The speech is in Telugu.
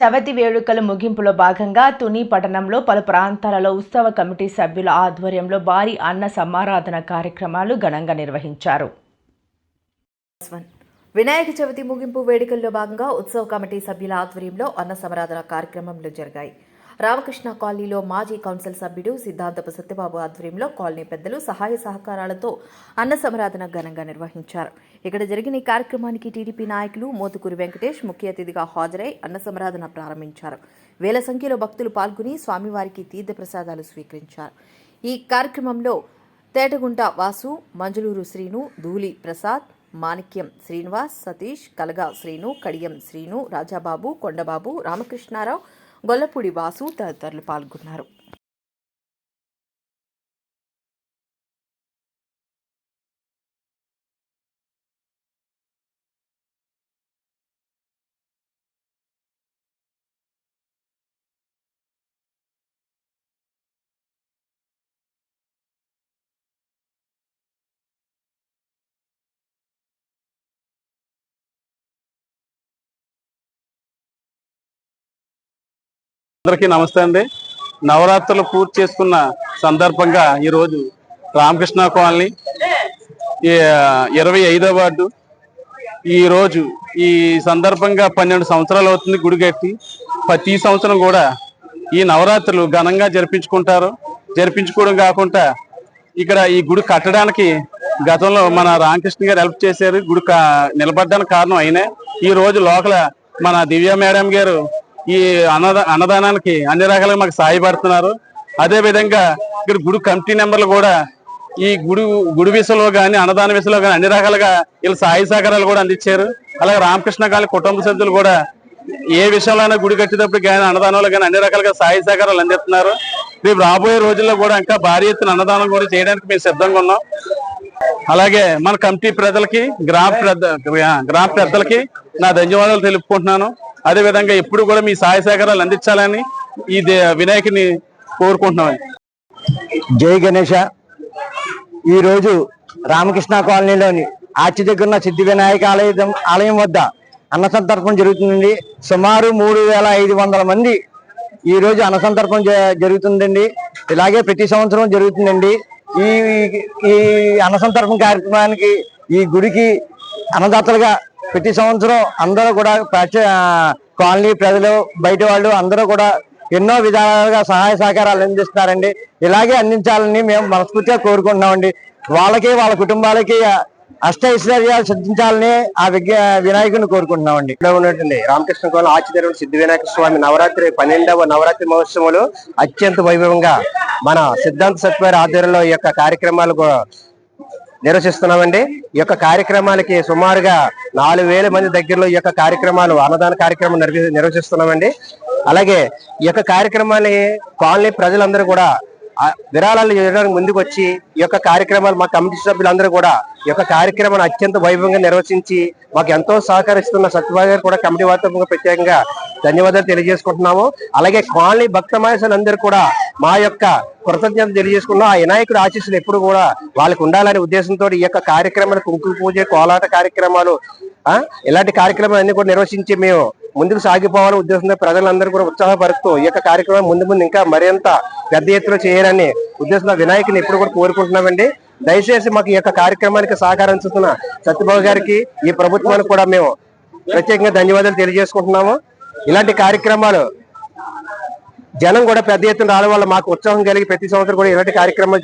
చవతి వేడుకల ముగింపులో భాగంగా తుని పట్టణంలో పలు ప్రాంతాలలో ఉత్సవ కమిటీ సభ్యుల ఆధ్వర్యంలో భారీ అన్న సమారాధన కార్యక్రమాలు ఘనంగా నిర్వహించారు వన్. వినాయక చవితి ముగింపు వేడుకల్లో భాగంగా ఉత్సవ కమిటీ సభ్యుల ఆధ్వర్యంలో అన్న సమరాధన కార్యక్రమంలో జరిగాయి రామకృష్ణ కాలనీలో మాజీ కౌన్సిల్ సభ్యుడు సిద్ధాంతపు సత్యబాబు ఆధ్వర్యంలో కాలనీ పెద్దలు సహాయ సహకారాలతో అన్న సమరాధన ఘనంగా నిర్వహించారు. ఇక్కడ జరిగిన ఈ కార్యక్రమానికి టీడీపీ నాయకులు మోతుకూరి వెంకటేష్ ముఖ్య అతిథిగా హాజరై అన్న సమరాధన ప్రారంభించారు. వేల సంఖ్యలో భక్తులు పాల్గొని స్వామివారికి తీర్థప్రసాదాలు స్వీకరించారు. ఈ కార్యక్రమంలో తేటగుంట వాసు మంజులూరు శ్రీను ధూళి ప్రసాద్ మాణిక్యం శ్రీనివాస్ సతీష్ కలగా శ్రీను కడియం శ్రీను రాజాబాబు కొండబాబు రామకృష్ణారావు గొల్లపూడి వాసు తదితరులు పాల్గొన్నారు. అందరికీ నమస్తే అండి. నవరాత్రులు పూర్తి చేసుకున్న సందర్భంగా ఈరోజు రామకృష్ణ కాలనీ ఇరవై ఐదో వార్డు. ఈరోజు ఈ సందర్భంగా పన్నెండు సంవత్సరాలు అవుతుంది గుడి కట్టి. ప్రతి సంవత్సరం కూడా ఈ నవరాత్రులు ఘనంగా జరిపించుకుంటారు. జరిపించుకోవడం కాకుండా ఇక్కడ ఈ గుడి కట్టడానికి గతంలో మన రామకృష్ణ గారు హెల్ప్ చేశారు. గుడి కా- నిలబడడానికి కారణం అయినా. ఈ రోజు లోకల మన దివ్య మేడం గారు ఈ అన్నద అన్నదానానికి అన్ని రకాలుగా మాకు సహాయపడుతున్నారు. అదేవిధంగా ఇక్కడ గుడి కమిటీ నెంబర్లు కూడా ఈ గుడి గుడి విషయంలో కానీ అన్నదాన విషయంలో కానీ అన్ని రకాలుగా వీళ్ళు సహాయ సహకారాలు కూడా అందించారు. అలాగే రామకృష్ణ గారి కుటుంబ సభ్యులు కూడా ఏ విషయంలో గుడి కట్టేటప్పుడు కానీ అన్నదానంలో కానీ అన్ని రకాలుగా సహాయ సహకారాలు అందిస్తున్నారు. రేపు రాబోయే రోజుల్లో కూడా ఇంకా భారీ ఎత్తున అన్నదానం కూడా చేయడానికి మేము సిద్ధంగా ఉన్నాం. అలాగే మన కమిటీ ప్రజలకి గ్రామ పెద్ద గ్రామ పెద్దలకి నా ధన్యవాదాలు తెలుపుకుంటున్నాను. అదే విధంగా ఎప్పుడు కూడా మీ సహాయ సహకారాలు అందించాలని ఈ వినాయకుని కోరుకుంటున్నాం. జై గణేష. ఈరోజు రామకృష్ణ కాలనీలోని ఆచి దగ్గర సిద్ధి వినాయక ఆలయం ఆలయం వద్ద అన్న సంతర్పణ జరుగుతుందండి. సుమారు మూడు వేల ఐదు వందల మంది ఈ రోజు అన్న సంతర్పణ జ- జరుగుతుందండి. ఇలాగే ప్రతి సంవత్సరం జరుగుతుందండి. ఈ ఈ అన్న సంతర్పణ కార్యక్రమానికి ఈ గుడికి అన్నదాతలుగా ప్రతి సంవత్సరం అందరూ కూడా ప్రాచ- కాలనీ ప్రజలు బయట వాళ్ళు అందరూ కూడా ఎన్నో విధాలుగా సహాయ సహకారాలు అందిస్తున్నారండి. ఇలాగే అందించాలని మేము మనస్ఫూర్తిగా కోరుకుంటున్నామండి. వాళ్ళకి వాళ్ళ కుటుంబాలకి అష్ట ఐశ్వర్యాలు సిద్ధించాలని ఆ విజ్ఞ వినాయకుని కోరుకుంటున్నామండి. ఇక్కడ ఉన్నటువంటి రామకృష్ణ కోలం ఆచిదేవుడు సిద్ధి వినాయక స్వామి నవరాత్రి పన్నెండవ నవరాత్రి మహోత్సవాలు అత్యంత వైభవంగా మన సిద్ధాంత సత్వారి ఆధ్వర్యంలో ఈ యొక్క కార్యక్రమాలు కూడా నిర్వహిస్తున్నామండి ఈ యొక్క కార్యక్రమాలకి సుమారుగా నాలుగు వేల మంది దగ్గరలో ఈ యొక్క కార్యక్రమాలు అన్నదాన కార్యక్రమం నిర్వహిస్తున్నామండి. అలాగే ఈ యొక్క కార్యక్రమాన్ని కాలనీ ప్రజలందరూ కూడా విరాళాలు ఇవ్వడానికి ముందుకు వచ్చి ఈ యొక్క కార్యక్రమాలు మా కమిటీ సభ్యులందరూ కూడా ఈ యొక్క కార్యక్రమాన్ని అత్యంత వైభవంగా నిర్వహించి మాకు ఎంతో సహకరిస్తున్న సత్యభాయ్ గారు కూడా కమిటీ వార్తగా ప్రత్యేకంగా ధన్యవాదాలు తెలియజేసుకుంటున్నాము. అలాగే కాలనీ భక్త మహేశ్వరులందరూ కూడా మా యొక్క కృతజ్ఞత తెలియజేసుకున్న ఆ వినాయకుడు ఆశీస్సులు ఎప్పుడు కూడా వాళ్ళకు ఉండాలనే ఉద్దేశంతో ఈ యొక్క కార్యక్రమాలు కుంకుమ పూజ కోలాట కార్యక్రమాలు ఇలాంటి కార్యక్రమాలు అన్ని కూడా నిర్వహించి మేము ముందుకు సాగిపోవాలని ఉద్దేశంతో ప్రజలందరూ కూడా ఉత్సాహపరుస్తూ ఈ యొక్క కార్యక్రమం ముందు ముందు ఇంకా మరింత పెద్ద ఎత్తున చేయాలని ఉద్దేశంతో వినాయకుని ఎప్పుడు కూడా కోరుకుంటున్నామండి. దయచేసి మాకు ఈ యొక్క కార్యక్రమానికి సహకారం చూస్తున్న సత్యబాబు గారికి ఈ ప్రభుత్వానికి కూడా మేము ప్రత్యేకంగా ధన్యవాదాలు తెలియజేసుకుంటున్నాము. ఇలాంటి కార్యక్రమాలు జనం కూడా పెద్ద ఎత్తున రావడం వల్ల మాకు ఉత్సాహం కలిగి ప్రతి సంవత్సరం కూడా ఇలాంటి కార్యక్రమాలు